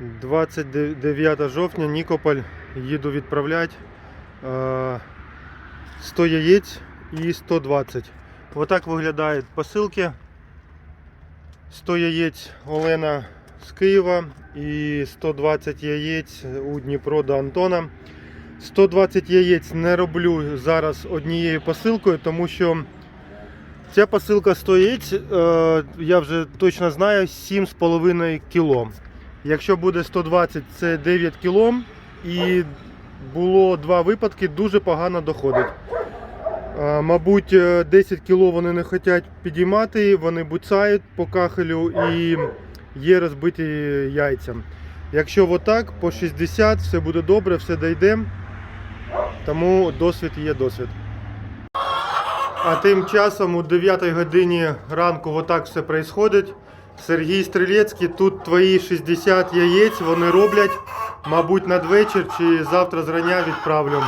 29 жовтня, Нікополь, їду відправляти. Е, 100 яєць і 120. Отак виглядають посилки. 100 яєць Олена з Києва і 120 яєць у Дніпро до Антона. 120 яєць не роблю зараз однією посилкою, тому що ця посилка 100 яєць, е, я вже точно знаю, 7,5 кг. Якщо буде 120, це 9 кг. І було два випадки, дуже погано доходить. Е, Мабуть, е, 10 кг вони не хочуть підіймати, вони буцають по кахелю і є розбиті яйця. Якщо отак, по 60, все буде добре, все дійде. Тому досвід є досвід. А тим часом у 9 годині ранку отак все відбувається. Сергій Стрілецький, тут твої 60 яєць вони роблять, мабуть, надвечір чи завтра зрання відправлю.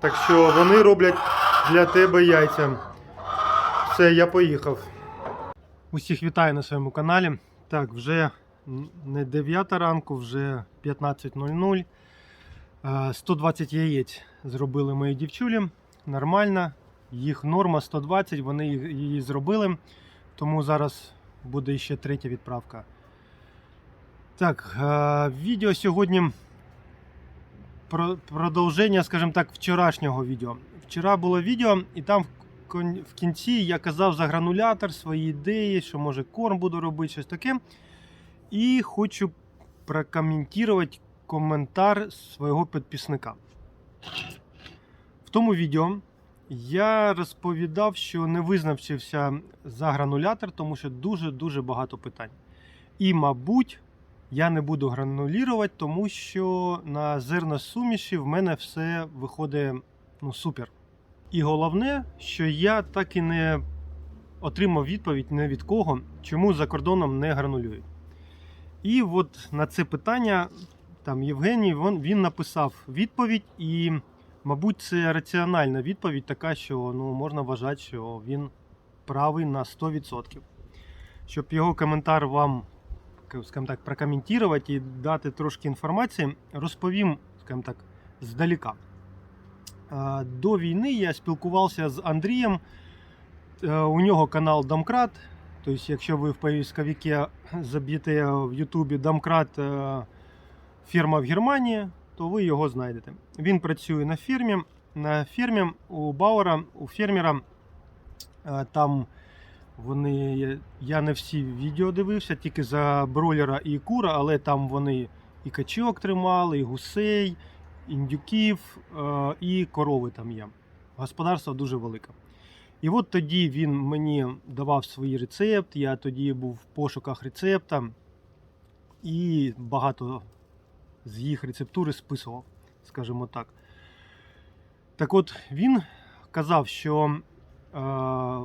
Так що вони роблять для тебе яйця. Все, я поїхав. Усіх вітаю на своєму каналі. Так, вже не 9 ранку, вже 15.00. Е, 120 яєць зробили мої дівчулі. Нормально. Їх норма 120, вони її зробили. Тому зараз буде ще третя відправка. Так, е, відео сьогодні продовження, скажімо так, вчорашнього відео. Вчора було відео, і там в кінці я казав за гранулятор, свої ідеї, що може корм буду робити, щось таке. І хочу прокоментувати коментар свого підписника. В тому відео я розповідав, що не визначився за гранулятор, тому що дуже-дуже багато питань. І, мабуть, я не буду гранулірувати, тому що на зерносуміші в мене все виходить ну, супер. І головне, що я так і не отримав відповідь не від кого, чому за кордоном не гранулюють. І от на це питання там Євгеній він, він написав відповідь, і, мабуть, це раціональна відповідь, така, що ну, можна вважати, що він правий на 100%. Щоб його коментар вам скажімо так, прокоментувати і дати трошки інформації, розповім, скажімо так, здаліка. До війни я спілкувався з Андрієм. Е, У нього канал Домкрат. Тобто, якщо ви в поисковике заб'єте в Ютубі Домкрат е, фірма в Германії, то ви його знайдете. Він працює на фірмі. На фермі у Бауера, у фермера е, там вони. Я не всі відео дивився, тільки за бройлера і кура, але там вони і качок тримали, і гусей, індюків, е, і корови там є. Господарство дуже велике. І от тоді він мені давав свій рецепт, я тоді був в пошуках рецепта і багато з їх рецептури списував, скажімо так. Так от він казав, що е,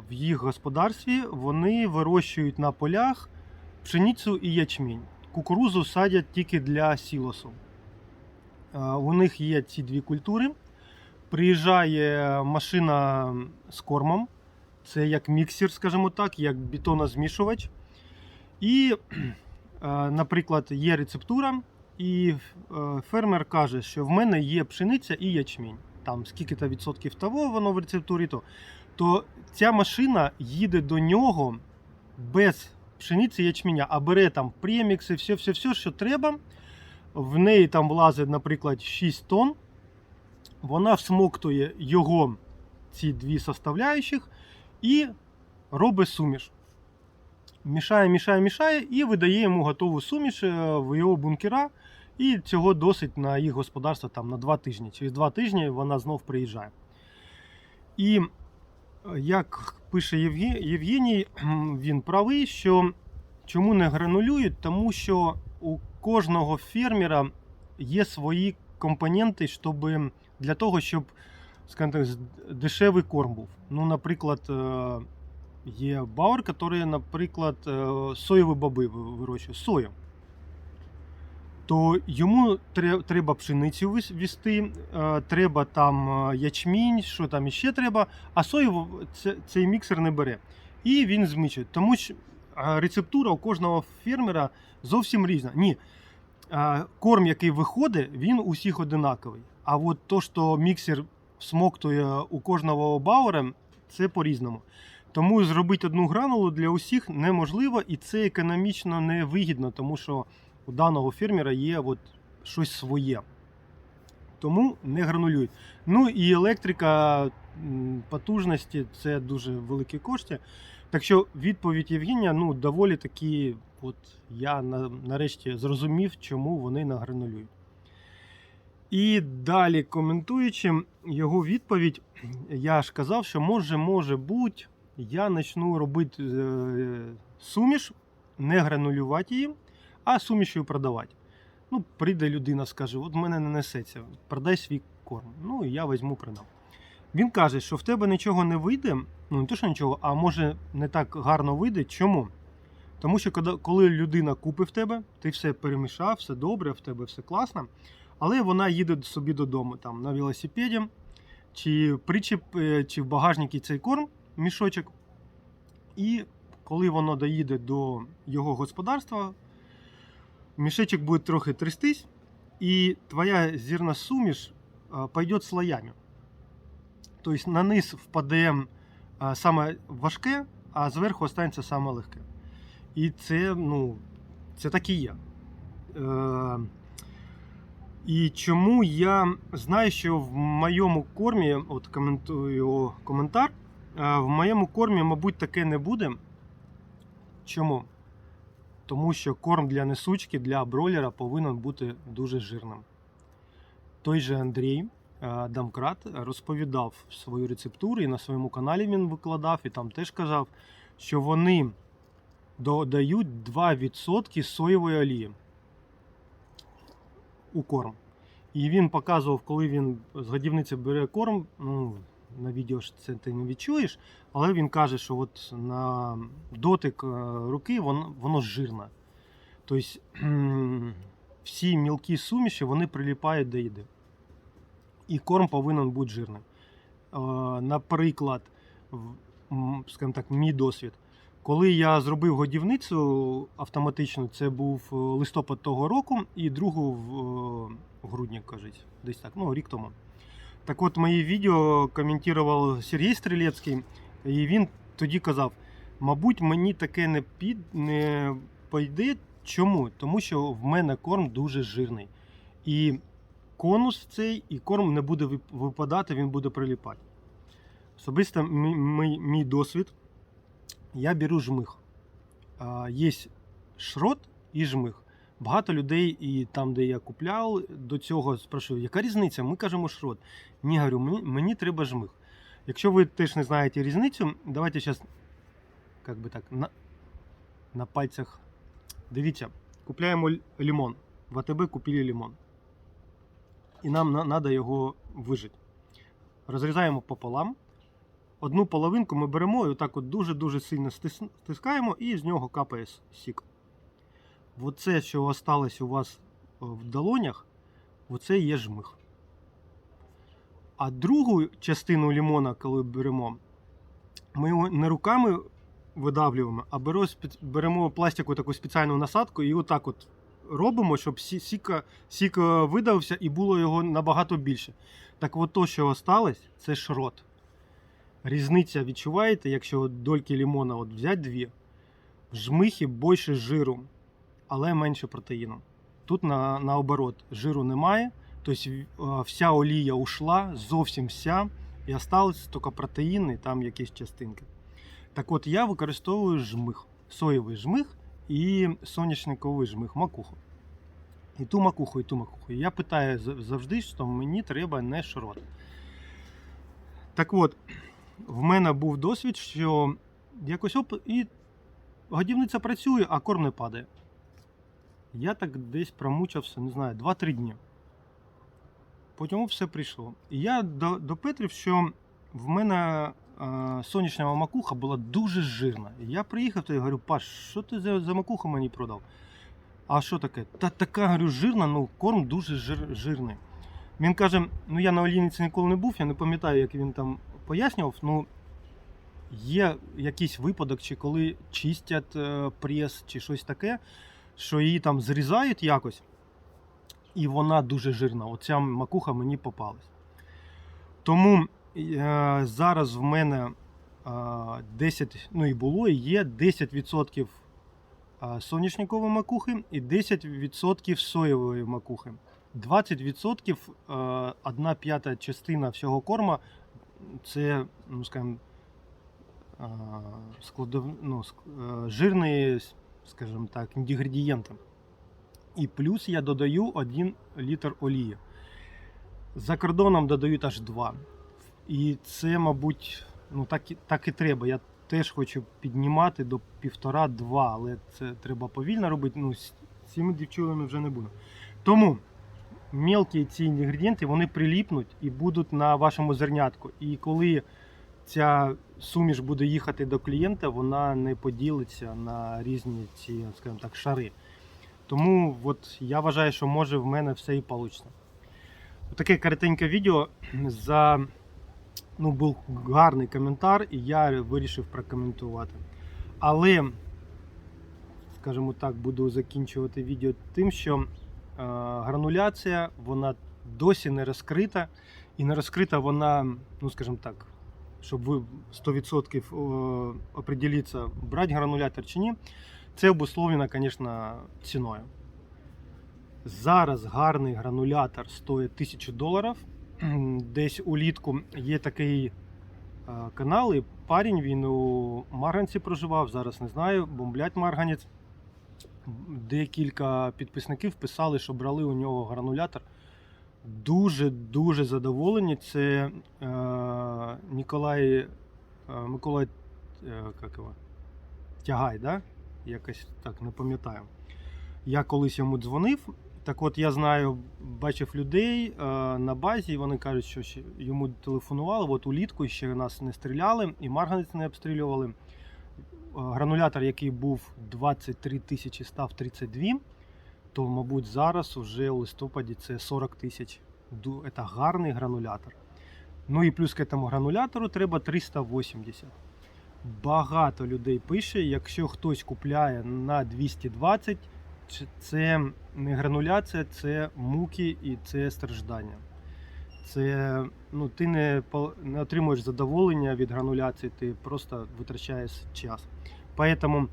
в їх господарстві вони вирощують на полях пшеницю і ячмінь. Кукурузу садять тільки для сілосу. Е, у них є ці дві культури. Приїжджає машина з кормом. Це як міксер, скажімо так, як бетонозмішувач. І, е, наприклад, є рецептура, і е, фермер каже, що в мене є пшениця і ячмінь. Там скільки-то відсотків того воно в рецептурі, то, то ця машина їде до нього без пшениці ячменя, а бере там премікси, все, все, все, що треба. В неї там влазить, наприклад, 6 тонн. Вона всмоктує його ці дві составляючих і робить суміш. Мішає, мішає, мішає і видає йому готову суміш е, в його бункера. І цього досить на їх господарство там, на 2 тижні. Через 2 тижні вона знов приїжджає. І е, як пише Євгеній, він правий, що чому не гранулюють, тому що у кожного фермера є свої компоненти, щоб, для того, щоб скажімо так, дешевий корм був. Ну, наприклад, е, є бауер, який, наприклад, е, соєві боби вирощує, сою. То йому треба пшеницю вис- е, треба там е, ячмінь, що там іще треба, а сою цей міксер не бере. І він змічує. Тому що рецептура у кожного фермера зовсім різна. Ні, корм, який виходить, він у всіх одинаковий. А от то, що міксер смоктує у кожного бауера, це по-різному. Тому зробити одну гранулу для усіх неможливо, і це економічно невигідно, тому що у даного фермера є от щось своє. Тому не гранулюють. Ну і електрика потужності це дуже великі кошти. Так що відповідь Євгенія ну, доволі таки, от я нарешті зрозумів, чому вони награнулюють. І далі, коментуючи його відповідь, я ж казав, що може, може бути, я почну робити е, суміш, не гранулювати її, а сумішю продавати. Ну, прийде людина, скаже: от в мене не несеться, продай свій корм. Ну, я візьму продам. Він каже, що в тебе нічого не вийде, ну не то, що нічого, а може не так гарно вийде. Чому? Тому що коли- коли людина купить в тебе, ти все перемішав, все добре, в тебе все класно, але вона їде собі додому там на велосипеді, чи причіп, е, чи в багажнику цей корм, мішочок. І коли воно доїде до його господарства, мішечок буде трохи трястись, і твоя зірна суміш пойде слоями. Тобто на низ впаде саме важке, а зверху останеться саме легке. І це, ну, це так і є. Е, і чому я знаю, що в моєму кормі, от коментую коментар, е, в моєму кормі, мабуть, таке не буде. Чому? Тому що корм для несучки, для бройлера повинен бути дуже жирним. Той же Андрій е, Дамкрат розповідав свою рецептуру, і на своєму каналі він викладав, і там теж казав, що вони додають 2% соєвої олії у корм. І він показував, коли він з годівниці бере корм. Ну, на відео ж це ти не відчуєш, але він каже, що от на дотик е, руки воно, воно жирне. Тобто всі мілкі суміші вони приліпають до їди. І корм повинен бути жирним. Е, Наприклад, скажімо так, мій досвід. Коли я зробив годівницю автоматичну, це був е, листопад того року, і другу в грудні, кажуть, десь так, ну рік тому. Так от мої відео коментував Сергій Стрілецький, і він тоді казав: мабуть, мені таке не під не пойде. Чому? Тому що в мене корм дуже жирний. І конус цей, і корм не буде випадати, він буде приліпати. Особисто мій, мій, мій досвід. Я беру жмих. Є шрот і жмих. Багато людей, і там, де я купляв, до цього спрашиваю, яка різниця? Ми кажемо шрот. Ні, говорю, мені, мені треба жмих. Якщо ви теж не знаєте різницю, давайте зараз, як би так, на, на пальцях. Дивіться, купляємо лимон. В АТБ купили лимон. І нам треба його вижити. Розрізаємо пополам. Одну половинку ми беремо і отак от дуже-дуже сильно стискаємо, і з нього капає сік. Оце, що осталось у вас е, в долонях, оце є жмих. А другу частину лимона, коли беремо, ми його не руками видавлюємо, а беремо, пластикову таку спеціальну насадку і отак от робимо, щоб сі- сіка, сік видався і було його набагато більше. Так от то, що осталось, це шрот. Різниця відчуваєте, якщо дольки лимона от взяти дві, в жмихі більше жиру, але менше протеїну. Тут на, наоборот, жиру немає, тобто вся олія ушла, зовсім вся, і осталось тільки протеїн там якісь частинки. Так от я використовую жмих, соєвий жмих і соняшниковий жмих, макуху. І ту макуху, і ту макуху. Я питаю завжди, що мені треба не шрот. Так от, в мене був досвід, що якось оп, і годівниця працює, а корм не падає. Я так десь промучився, не знаю, 2-3 дні. Потім все прийшло. І я до- допетрив, що в мене е, сонячна макуха була дуже жирна. І я приїхав й говорю, Паш, що ти за, за макуху мені продав? А що таке? Та така говорю, жирна, ну корм дуже жир, жирний. Він каже: ну я на олійниці ніколи не був, я не пам'ятаю, як він там пояснював. Ну є якийсь випадок, чи коли чистять е, прес, чи щось таке, що її там зрізають якось. і вона дуже жирна. Оця макуха мені попалась. Тому е, зараз в мене е, 10, ну і було, і є 10% е, соняшникової макухи і 10% соєвої макухи. 20% е, одна п'ята частина всього корма це, ну скажімо, е, складов, ну, жирні, скажімо так, інгредієнти. І плюс я додаю 1 літр олії. За кордоном додають аж 2. І це, мабуть, ну так, і- так і треба. Я теж хочу піднімати до 1,5-2, але це треба повільно робити. Ну, з цими дівчулами вже не буду. Тому мелкі ці інгредієнти вони приліпнуть і будуть на вашому зернятку. І коли ця суміш буде їхати до клієнта, вона не поділиться на різні ці, скажімо так, шари. Тому от я вважаю, що може в мене все і вийде. Таке коротеньке відео за ну, був гарний коментар, і я вирішив прокоментувати. Але, скажімо так, буду закінчувати відео тим, що е, грануляція вона досі не розкрита. І не розкрита вона, ну скажімо так, щоб ви 100% е, определіться, брати гранулятор чи ні. Це обусловлено, звісно, ціною. Зараз гарний гранулятор стоїть 1000 доларів. Десь улітку є такий е, канал, і парень він у Марганці проживав, зараз не знаю, бомблять Марганець. Декілька підписників писали, що брали у нього гранулятор. Дуже-дуже задоволені. Це е, Ніколай е, Миколай е, як його? Тягай, да? якось так не пам'ятаю. Я колись йому дзвонив. Так от я знаю, бачив людей е, на базі, і вони кажуть, що ще йому телефонували. От улітку ще нас не стріляли, і Марганець не обстрілювали. Е, Гранулятор, який був 23 тисячі, став 32, то, мабуть, зараз уже у листопаді це 40 тисяч. Це гарний гранулятор. Ну і плюс к цьому гранулятору треба 380. Багато людей пише, якщо хтось купляє на 220, це не грануляція, це муки і це страждання. Це ну, ти не, не отримуєш задоволення від грануляції, ти просто витрачаєш час. Поэтому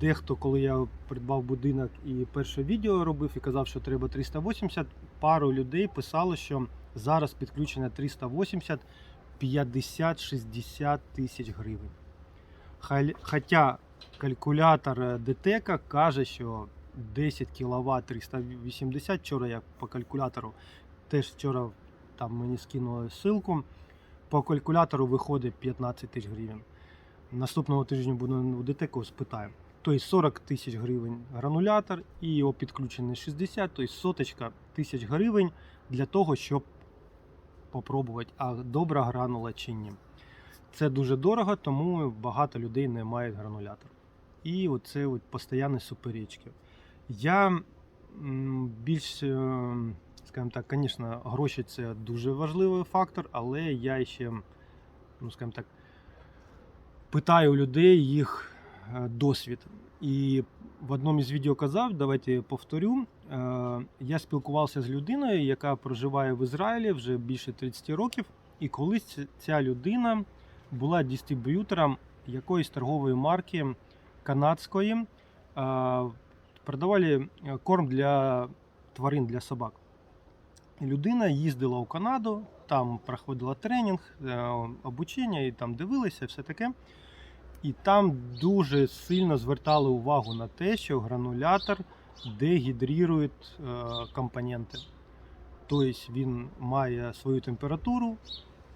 дехто, коли я придбав будинок і перше відео робив і казав, що треба 380, пару людей писало, що зараз підключення 380 50-60 тисяч гривень. Хоча калькулятор е, ДТЕКа каже, що 10 кВт 380. Вчора я по калькулятору теж вчора там мені скинули ссылку. По калькулятору виходить 15 тисяч гривень. Наступного тижня буду у ДТЕКу спитаю. Тобто 40 тисяч гривень гранулятор і його підключений 60, тобто соточка тисяч гривень для того, щоб попробувати, а добра гранула чи ні. Це дуже дорого, тому багато людей не мають гранулятор. І оце от постійні суперечки. Я більш, е, скажімо так, звісно, гроші це дуже важливий фактор, але я ще, ну, скажімо так, питаю людей їх е, досвід. І в одному із відео казав, давайте повторю. е, Я спілкувався з людиною, яка проживає в Ізраїлі вже більше 30 років, і колись ця людина була дистриб'ютором якоїсь торгової марки канадської. Е, Продавали корм для тварин для собак. Людина їздила у Канаду, там проходила тренінг, е, обучення, і там дивилися, все таке. І там дуже сильно звертали увагу на те, що гранулятор дегідрірує е, компоненти. Тобто він має свою температуру,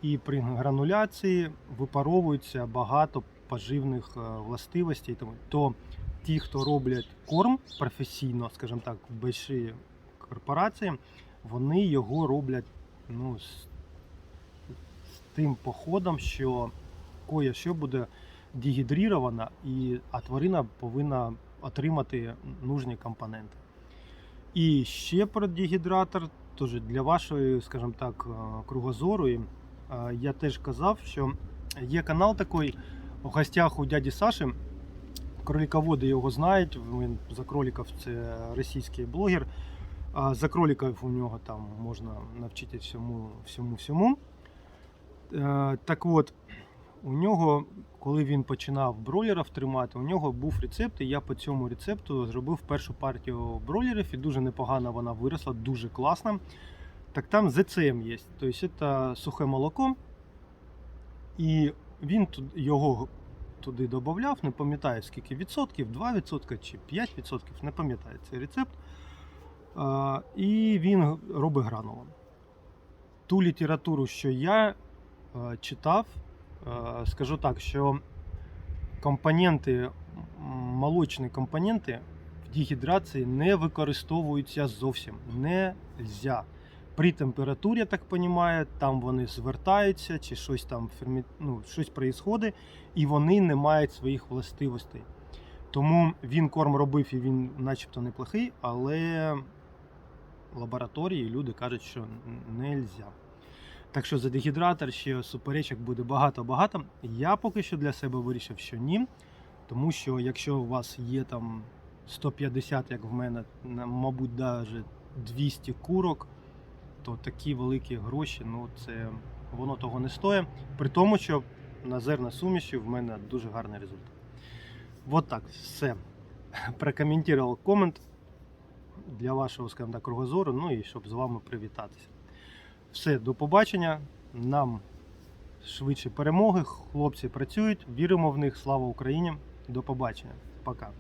і при грануляції випаровується багато поживних е, властивостей. То ті, хто роблять корм професійно, скажімо так, больші корпорації, вони його роблять ну, з тим походом, що кое що буде дегідрірована, і, а тварина повинна отримати нужні компоненти. І ще про дегідратор, теж для вашої, скажімо так, е, кругозору. е, Я теж казав, що є канал такий у гостях у дяді Саші. Кролиководи його знають. Він за кроликів це російський блогер. За кроликів у нього там можна навчитися всьому, всьому, всьому. Е, Так от, у нього, коли він починав бройлерів тримати, у нього був рецепт, і я по цьому рецепту зробив першу партію бройлерів, і дуже непогано вона виросла, дуже класна. Так там ЗЦМ є, тобто це сухе молоко, і він його туди додавав, не пам'ятаю скільки відсотків, 2% чи 5%, не пам'ятаю цей рецепт. І він робить гранулом. Ту літературу, що я е, читав, е, скажу так, що компоненти, молочні компоненти в дегідрації не використовуються зовсім. Не. При температурі, я так розумію, там вони звертаються, чи щось там ну, щось проїсходить, і вони не мають своїх властивостей. Тому він корм робив і він начебто неплохий, але лабораторії люди кажуть, що не можна. Так що за дегідратор ще суперечок буде багато-багато. Я поки що для себе вирішив, що ні. Тому що якщо у вас є там 150, як в мене, мабуть, навіть 200 курок, то такі великі гроші, ну це воно того не стоїть. При тому, що на зерна суміші в мене дуже гарний результат. Вот так, все. Прокоментував комент для вашого, скажімо так, кругозору, ну і щоб з вами привітатися. Все, до побачення. Нам швидше перемоги. Хлопці працюють, віримо в них. Слава Україні! До побачення. Пока.